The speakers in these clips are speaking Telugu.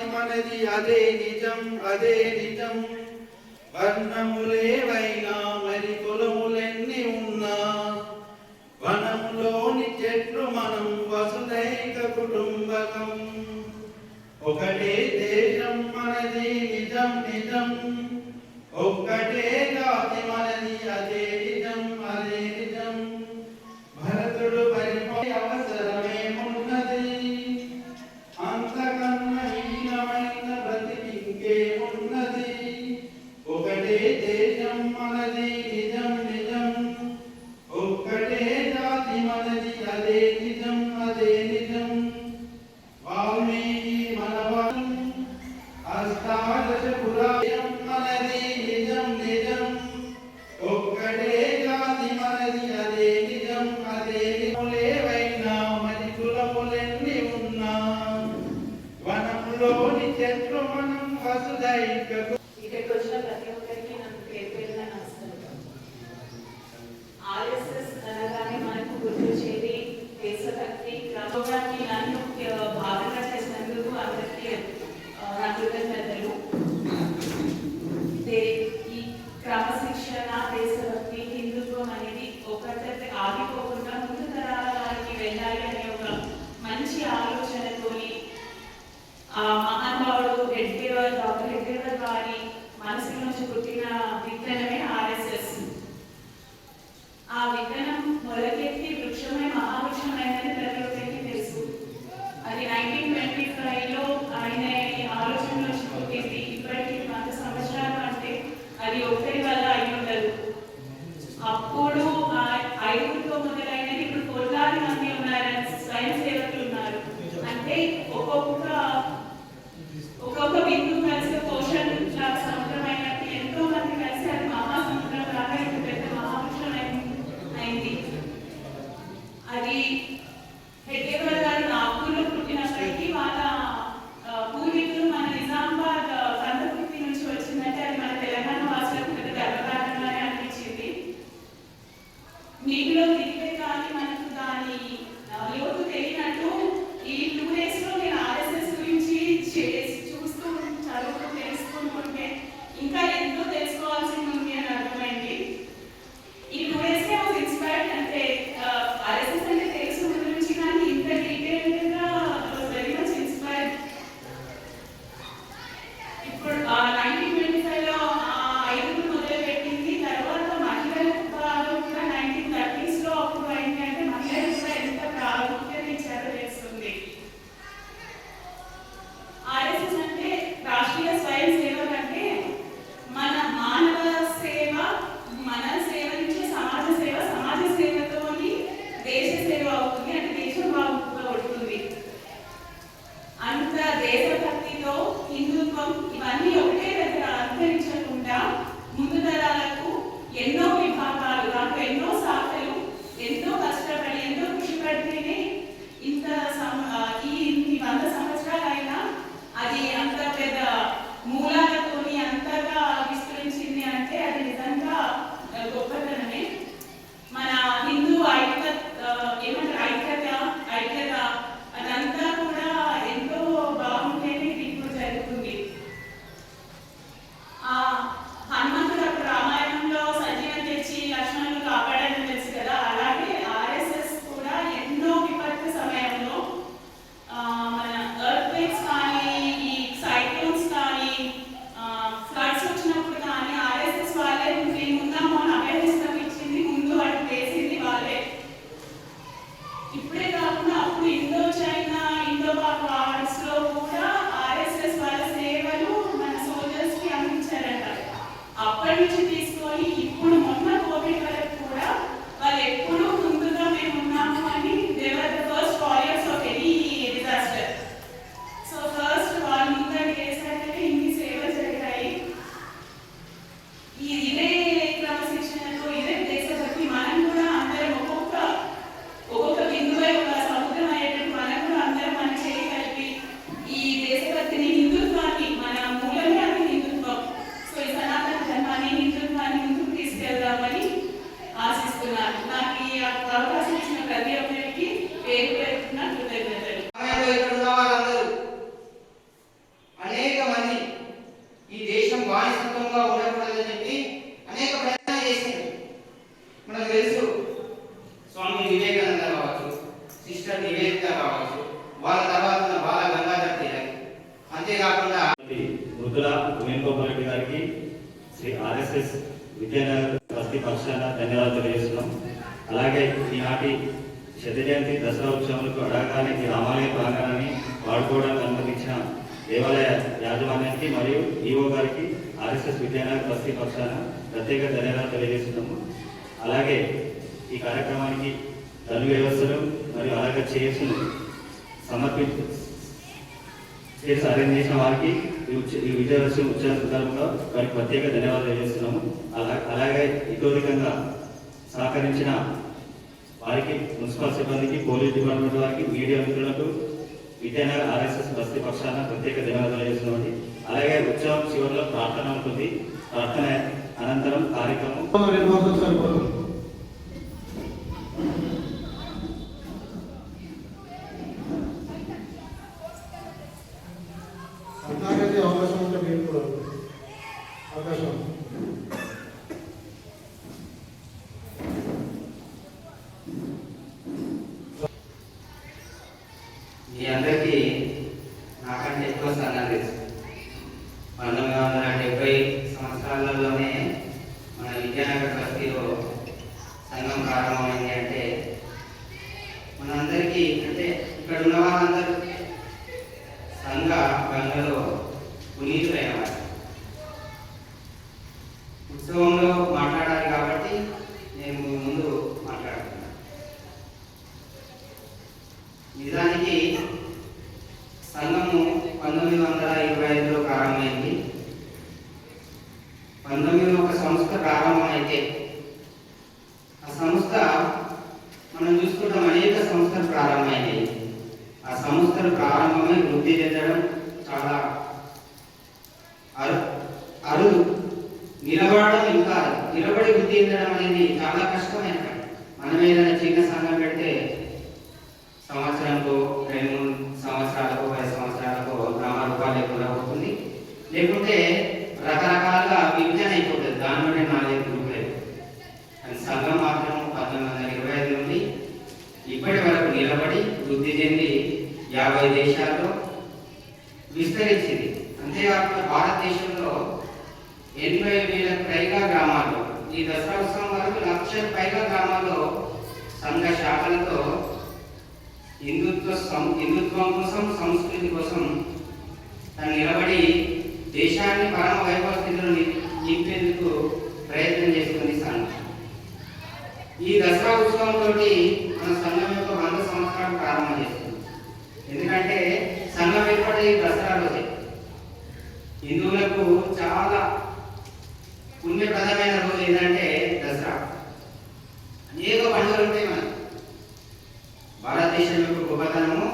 మనది అదే నిజం అదే నిజం. వర్ణములేవైనా మరి ఇప్పుడే కాకుండా అప్పుడు ఇండో చైనా ఇండో వార్స్ కూడా ఆర్ఎస్ఎస్ వాళ్ళ సేవలు మన సోల్జర్స్ అందించారంట. అప్పటి తీసుకొని ఇప్పుడు మొన్న కోవిడ్ వరకు కూడా వాళ్ళు ఎప్పుడు ముందుగా మేము ఉన్నాము అని they were first warriors of any disaster so first వాళ్ళు ముందర చేశారంటే ఇన్ని సేవలు జరిగాయి. ఈ రిలే అలాగే ఈనాటి శత జయంతి దసరా ఉత్సవాలకు అడగానే రామాలయ ప్రాంగణాన్ని వాడుకోవడానికి అనుమతించిన దేవాలయ యాజమాన్యానికి మరియు ఈఓ గారికి ఆర్ఎస్ఎస్ విద్యానగర్ బస్తీ పక్షాన ప్రత్యేక ధన్యవాదాలు తెలియజేస్తున్నాము. అలాగే ఈ కార్యక్రమానికి ధను వ్యవస్థలు మరియు అలాగే చైర్స్ను సమర్పి చేసి అరేంజ్ చేసిన వారికి ఈ ఉచ్చ విజయదశమి ఉత్సవ సందర్భంగా వారికి ప్రత్యేక ధన్యవాదాలు తెలియజేస్తున్నాము. అలా అలాగే ఇతోధికంగా సహకరించిన వారికి మున్సిపల్ సిబ్బందికి పోలీస్ డిపార్ట్మెంట్ వారికి మీడియా మిత్రులకు విజయనగర్ ఆర్ఎస్ఎస్ బస్తీ పక్షాన ప్రత్యేక ధన్యవాదాలు తెలియజేస్తున్నామండి అలాగే ఉత్సవం చివరిలో ప్రార్థన ఉంటుంది. ప్రార్థన అనంతరం కార్యక్రమం. అవకాశం ఉంటే మీరు కూడా అవకాశం ఉంది. మీ అందరికీ నాకంటే ఎక్కువ సంఘం తెలుసు పంతొమ్మిది వందల డెబ్బై సంవత్సరాలలోనే మన విద్యానగర్ బస్తీలో సంఘం ప్రారంభమైంది అంటే మనందరికీ అంటే ఇక్కడ ఉన్న వాళ్ళందరూ సంఘ గంగలో పునీతులైన వారు ఉత్సవంలో మాట్లాడాలి కాబట్టి నేను ముందు మాట్లాడుతున్నాను నిజానికి సంఘము పంతొమ్మిది వందల ఇరవై ఐదులో ప్రారంభమైంది. పంతొమ్మిది ఒక సంస్థ ప్రారంభమైతే ఆ సంస్థ మనం చూసుకుంటాం అనేక సంస్థలు ప్రారంభమైనాయి. ఆ సంస్థలు ప్రారంభమై వృద్ధి చెందడం చాలా అరు అరుదు. నిలబడడం ఇంకా నిలబడి వృద్ధి చెందడం అనేది చాలా కష్టమైన పని. మనం ఏదైనా చిన్న సంఘం పెడితే సంవత్సరంకో రెండు మూడు సంవత్సరాలకు పది సంవత్సరాలకు గ్రామ రూపాయలు లేకుండా పోతుంది. లేకుంటే రకరకాలుగా విభజన అయిపోతుంది. దానిలోనే నాలుగు గ్రూపులు కానీ సంఘం మాత్రం పంతొమ్మిది వందల ఇరవై ఐదు నుండి ఇప్పటి వరకు నిలబడి వృద్ధి చెంది యాభై దేశాల్లో విస్తరించింది. అంతేకాకుండా భారతదేశంలో ఎనభై వేలకు పైగా గ్రామాల్లో ఈ దసరా ఉత్సవం వరకు లక్ష పైగా గ్రామాల్లో సంఘ శాఖలతో హిందుత్వ హిందుత్వం కోసం సంస్కృతి కోసం తను నిలబడి దేశాన్ని పరమ వైభవ స్థితిలో నింపేందుకు ప్రయత్నం చేస్తుంది సంఘం. ఈ దసరా ఉత్సవంతో మన సంఘం ఎందుకంటే సంఘం ఏర్పడే దసరా రోజే. హిందువులకు చాలా పుణ్యప్రదమైన రోజు ఏంటంటే దసరా. అనేక పండుగలు ఉంటాయి మనకి. భారతదేశం యొక్క గొప్పతనము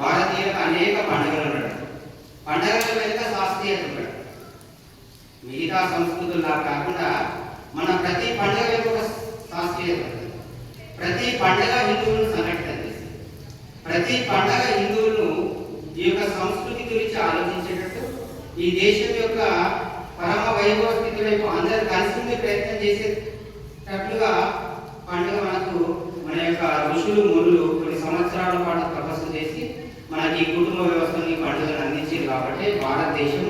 భారతీయులకు అనేక పండుగలు ఉండడం పండుగల వెనుక శాస్త్రీయత ఉండడం మిగతా సంస్కృతుల్లా కాకుండా మన ప్రతి పండుగ యొక్క శాస్త్రీయత ప్రతి పండుగ హిందువులను సంఘటితం ప్రతి పండుగ హిందువులను ఈ యొక్క సంస్కృతి గురించి ఆలోచించేటట్టు ఈ దేశం యొక్క పరమ వైభవ స్థితి వైపు అందరూ కలిసి ప్రయత్నం చేసేటట్లుగా పండుగ మనకు మన యొక్క ఋషులు మునులు కొన్ని సంవత్సరాల పాటు తపస్సు చేసి మనకి ఈ కుటుంబ వ్యవస్థని ఈ పండుగను అందించింది కాబట్టి భారతదేశం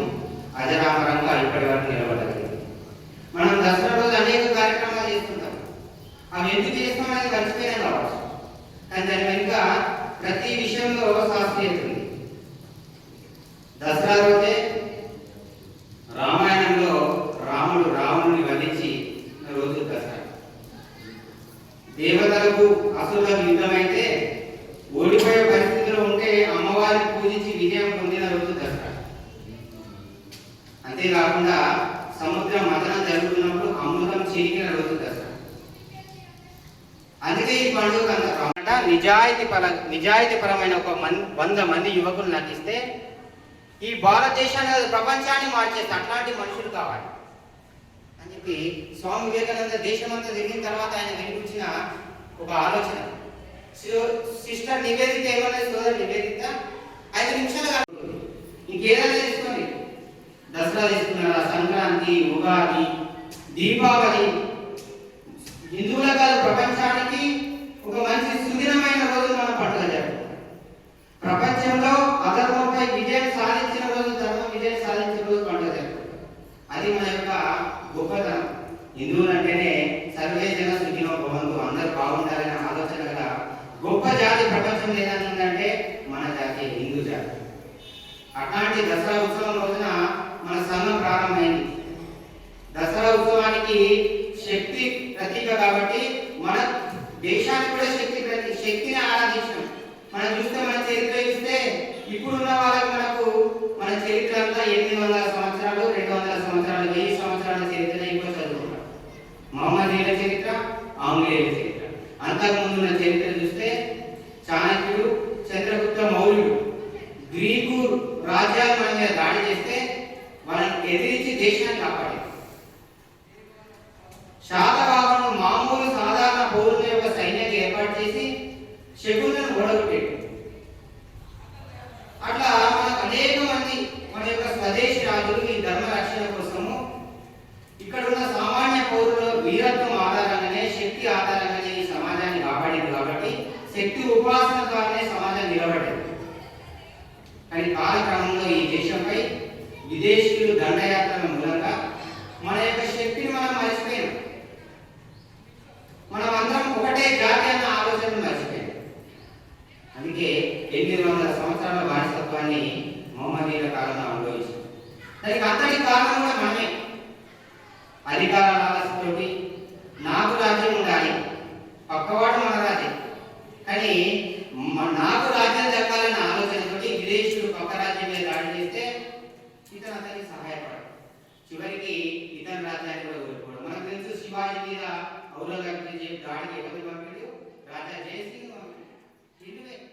అజరామరంగా ఇప్పటి వరకు నిలబడలేదు. మనం దసరా రోజు అనేక కార్యక్రమాలు చేస్తుంటాం. అవి ఎందుకు చేస్తామనేది మర్చిపోయినా కావచ్చు. కానీ దాని వెనుక ప్రతి విషయంలో శాస్త్రీయత ఉంది. దసరా రోజు వరకు అసలు యుద్ధమైతే ఓడిపోయే పరిస్థితిలో ఉంటే అమ్మవారిని పూజించి విజయం పొందిన రోజు దసరా. అంతేకాకుండా సముద్రం మదనం జరుగుతున్నప్పుడు అమృతం చేరిన రోజు దసరా. అందుకే ఈ పండుగ అంత నిజాయితీ పర నిజాయితీ పరమైన ఒక మన్ వంద మంది యువకులు నటిస్తే ఈ భారతదేశాన్ని ప్రపంచాన్ని మార్చేస్తే అట్లాంటి మనుషులు కావాలి. అని చెప్పి స్వామి వివేకానంద దేశమంతా తిరిగిన తర్వాత ఆయన వినిపించిన ఒక ఆలోచన. సిస్టర్ నివేదిత ఏమన్నది సోదరు నివేదిత? ఐదు నిమిషాలు కాదు ఇంకేదైనా తీసుకోండి. దసరా తీసుకున్నారా? సంక్రాంతి ఉగాది దీపావళి. హిందువుల కాదు ప్రపంచానికి ఒక మంచి సుదినమైన రోజు మన పండుగ జరుపుకుంటాం. ప్రపంచంలో అధర్మంపై విజయం సాధించిన రోజు ధర్మం విజయం సాధించిన రోజు పండుగ జరుపుకుంటాం. అది మన యొక్క జాతి ప్రపంచం ఏదనుందంటే మన జాతి హిందూ జాతి. అట్లాంటి దసరా ఉత్సవం రోజున మన సంఘం ప్రారంభమైంది. దసరా ఉత్సవానికి శక్తి ప్రతీక కాబట్టి మన దేశానికి కూడా శక్తి ప్రతి శక్తిని ఆరాధించడం మనం చూస్తే మన చరిత్ర చూస్తే ఇప్పుడున్న వాళ్ళకి మనం రాజ్యం మీద దాడి చేస్తే ఇతను అతనికి సహాయపడదు చివరికి ఇతని రాజ్యాన్ని కూడా కోల్పోవడం. మనకు తెలుసు శివాజీ మీద ఔరంగజేబు దాడి ఎవరు పంపాడు. రాజా జయసింగ్ పంపాడు.